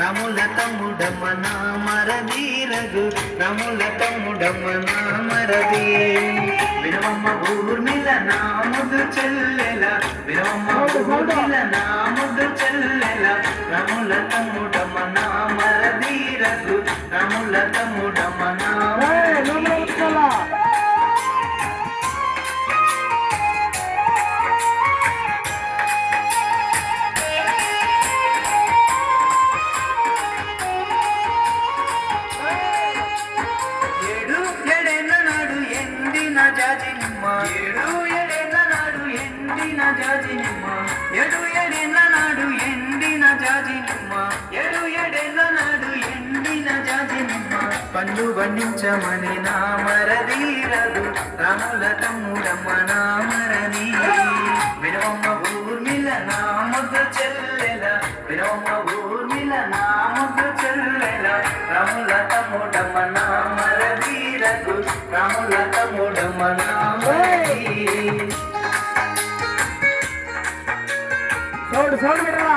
రముల తమ్ముడమ్మ నా మరది రఘు. రముల తమ్ముడమ్మ నా మరది. వినవమ్మ ఊర్మిల నా ముదు చెల్లెల. వినవమ్మ ఊర్మిల నా ముదు చెల్లెల. రముల తమ్ముడమ్మ నా మరది రఘు. రముల తమ్ముడమ్మ నా ఎండిన జాజి నిమ్మ ఏడు ఎడెన్న నాడు ఎండిన జాజి నిమ్మ ఏడు ఎడెన్న నాడు ఎండిన జాజి నిమ్మ ఏడు ఎడెన్న నాడు ఎండిన జాజి నిమ్మ పండు బండించమని నామరదీరదు రాముల తమ్ముడమ్మ నామరని వినవమ్మ ఊర్మిల నామొద్ద చెల్లెల. వినవమ్మ సౌండ్ సౌండ్ పెట్టరా?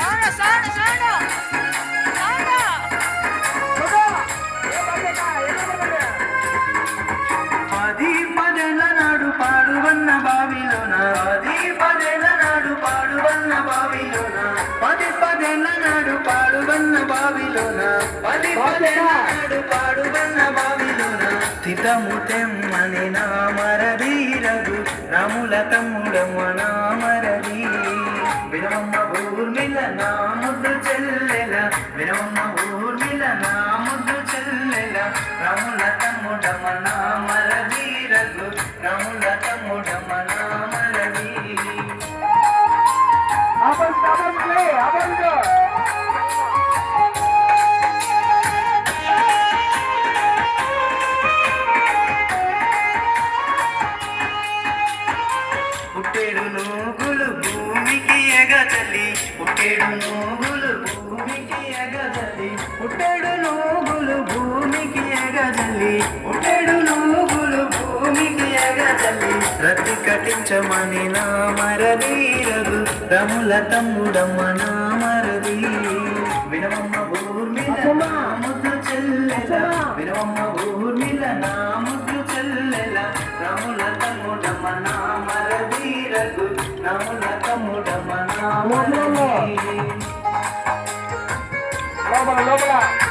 Sound sound sound. సౌండ్. పది పదేళ్ళ నాడు పాడువన్న బావిలోన పది పదేళ్ళ నాడు పాడువన్న బావిలోన. పది పదేళ్ళ నాడు పాడువన్న బావిలోన పది పదేళ్ళ నాడు పాడువన్న బావిలోన. తితము తెమ్మని రాముల తమ్ముడమ్మ నామరది వినమ్మ నా నాముద్దు చెల్లెల? వినమ్మ ఊర్మిల రతి కటించమని నా మరదీరదు. రముల తమ్ముడమ్మ నా మరది. వినవమ్మ ఊర్మిల నా ముద్దు చెల్లెల. వినవమ్మ ఊర్మిల నా ముద్దు చెల్లెల. రాముల తమ్ముడమ్మ నా మరదీరగు రాముల తమ్ముడమ్మ నా మరది. లోపల లోపల.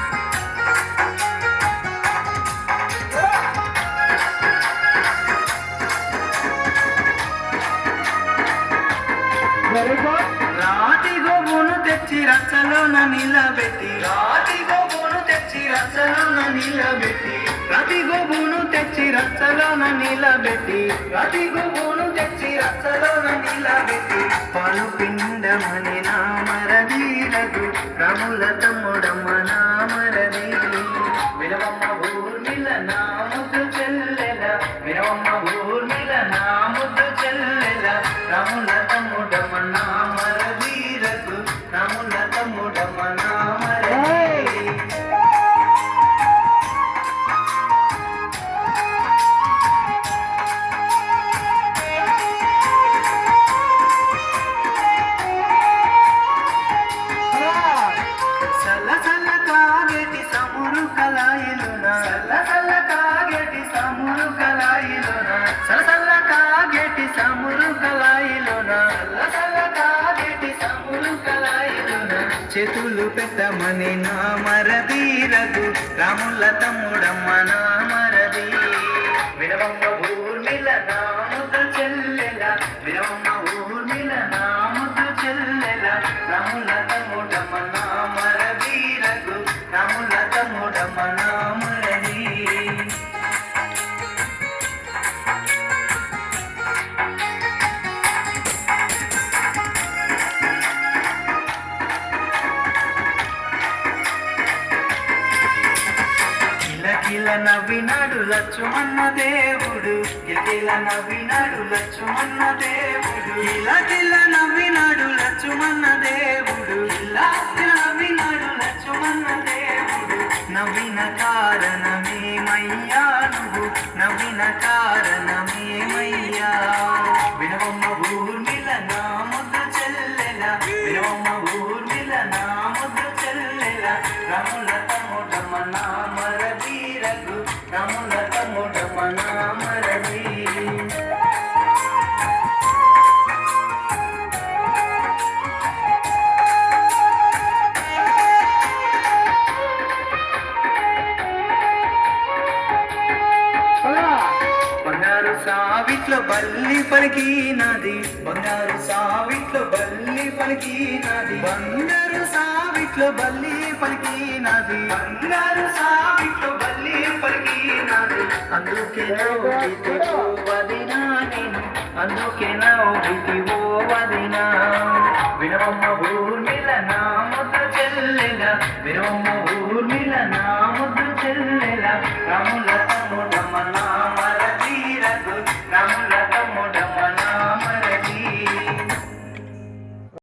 రాతి గోబును తెచ్చి రచ్చలోన నిలబెట్టి. రాతి గోబును తెచ్చి రచ్చలోన నిలబెట్టి. రతి గోబును తెచ్చి రచ్చలోన నిలబెట్టి. రతి గోబును తెచ్చి రచ్చలోన నిలబెట్టి. పాలు పిండమని నామరదీరదు రముల తమ్ముడమ్మ నామరది చేతులు పెట్టమని నా మరదీరదు. రాముల తమ్ముడమ్మ నా కిలకిల నవ్వినాడు లక్ష్మణ దేవుడు. కిలకిల నవ్వినాడు లక్ష్మణ దేవుడు. ఇలా తిల్ల నవ్వినాడు లక్ష్మణ దేవుడు. కిలకిల నవ్వినాడు లక్ష్మణ దేవుడు. నవ్విన కారణమేమయ్యా నువ్వు? నవ్విన కారణమేమయ్యా? వినవమ్మ ఊర్మిల నా ముద్దు చెల్లెల. వినవమ్మ ఊర్మిల నా ముద్దు చెల్లెల. రాముల తమ్ముడమ్మ నా సావిట్లో బల్లి పలికినది బంగారు సావిట్లో బల్లి పలికినది బంగారు సావిట్లో బల్లి పలికినది బంగారు సావిట్లో బల్లి పలికినది అందుకే నవ్వితి ఓ వదినా నేను. అందుకే నవ్వితి ఓ వదినా. వినవమ్మ ఊర్మిల నామత చెల్లెల వినవమ్మ ఊర్మిల నామత